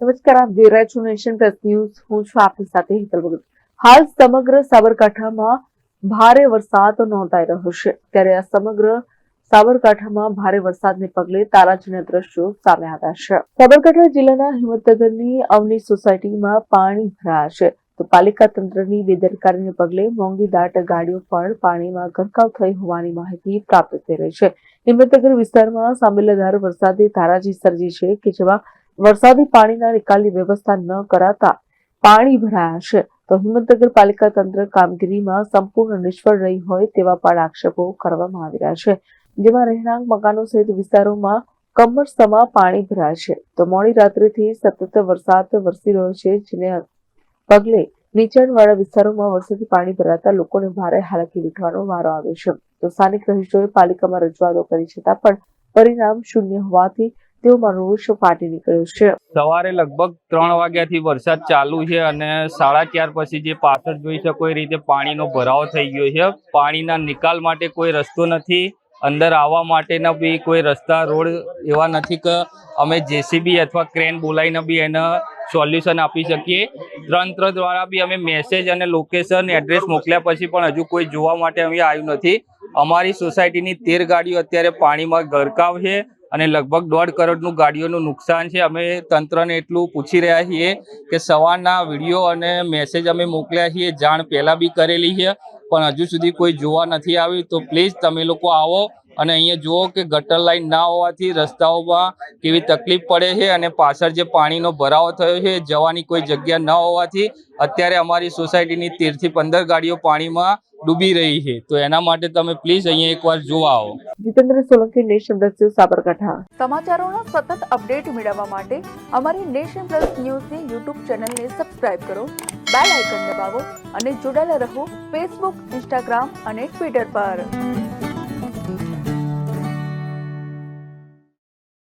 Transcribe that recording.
નમસ્કાર, આપ જોઈ રહ્યા છો નેશન પ્લસ ન્યૂઝ. હું છું આપની સાથે હેતલ ભગત. હાલ સમગ્ર સાબરકાંઠામાં ભારે વરસાદ નોંધાઈ રહ્યો છે. ત્યારે આ સમગ્ર સાબરકાંઠામાં ભારે વરસાદને પગલે તારાજીના દ્રશ્યો સામે આવ્યા છે. સાબરકાંઠા જિલ્લાના હિંમતનગરની અવની સોસાયટીમાં પાણી ભરાયા છે. તો પાલિકા તંત્રની બેદરકારીને પગલે મોંઘી દાટ ગાડીઓ પણ પાણીમાં ગરકાવ થઈ હોવાની માહિતી પ્રાપ્ત થઈ રહી છે. હિંમતનગર વિસ્તારમાં સાંબેલાધાર વરસાદે તારાજી સર્જી છે કે જેમાં વરસાદી પાણીના નિકાલની વ્યવસ્થા ન કરાતા પાણી ભરાયા છે. તો હિંમતનગર પાલિકા તંત્ર કામગીરીમાં સંપૂર્ણ નિષ્ફળ રહી હોય તેવા પણ આક્ષેપો કરવામાં આવી રહ્યા છે. જેમાં રહેણાંક મકાનો સહિત વિસ્તારોમાં કમરસમાં પાણી ભરાય છે. તો મોડી રાત્રિથી સતત વરસાદ વરસી રહ્યો છે, જેને પગલે નીચાણવાળા વિસ્તારોમાં વરસાદી પાણી ભરાતા લોકોને ભારે હાલાકી વેઠવાનો વારો આવ્યો છે. તો સ્થાનિક રહીશોએ પાલિકામાં રજૂઆતો કરી છતાં પણ પરિણામ શૂન્ય હોવાથી તેઓમાં રોષ ફાટી નીકળ્યો છે? સવારે લગભગ ત્રણ વાગ્યાથી વરસાદ ચાલુ છે અને સાડા ચાર પછી જે પાછળ જોઈ શકો એ રીતે પાણીનો ભરાવો થઈ ગયો છે. પાણીના નિકાલ માટે કોઈ રસ્તો નથી. અંદર આવવા માટેના બી કોઈ રસ્તા, રોડ એવા નથી કે અમે જેસીબી અથવા ક્રેન બોલાવીને બી એને સોલ્યુશન આપી શકીએ. તંત્ર દ્વારા બી અમે મેસેજ અને લોકેશન, એડ્રેસ મોકલ્યા પછી પણ હજુ કોઈ જોવા માટે અમે આવ્યું નથી. અમારી સોસાયટીની તેર ગાડીઓ અત્યારે પાણીમાં ગરકાવ છે. અને લગભગ દોઢ કરોડનું ગાડીઓનું નુકસાન છે. અમે તંત્રને એટલું પૂછી રહ્યા છીએ કે સવારના વીડિયો અને મેસેજ અમે મોકલ્યા છીએ. જાણ પહેલાં બી કરેલી છે, પણ હજુ સુધી કોઈ જોવા નથી આવ્યું. તો પ્લીઝ તમે લોકો આવો અને અહીંયા જુઓ કે ગટર લાઈન ના હોવાથી રસ્તાઓમાં કેવી તકલીફ પડે છે અને પાછળ જે પાણીનો ભરાવો થયો છે, જવાની કોઈ જગ્યા ન હોવાથી અત્યારે અમારી સોસાયટીની તેરથી પંદર ગાડીઓ પાણીમાં ડૂબી રહી છે. તો એના માટે તમે પ્લીઝ અહીંયા એકવાર જોવા આવો Jitendra Solanki nation plus news Sabarkantha. સમાચારોના સતત અપડેટ મેળવવા માટે અમારી નેશન પ્લસ ન્યૂઝની યુટ્યુબ ચેનલને સબસ્ક્રાઇબ કરો બેલ આઇકન દબાવો અને જોડાયેલા રહો ફેસબુક ઇન્સ્ટાગ્રામ અને ટ્વિટર પર.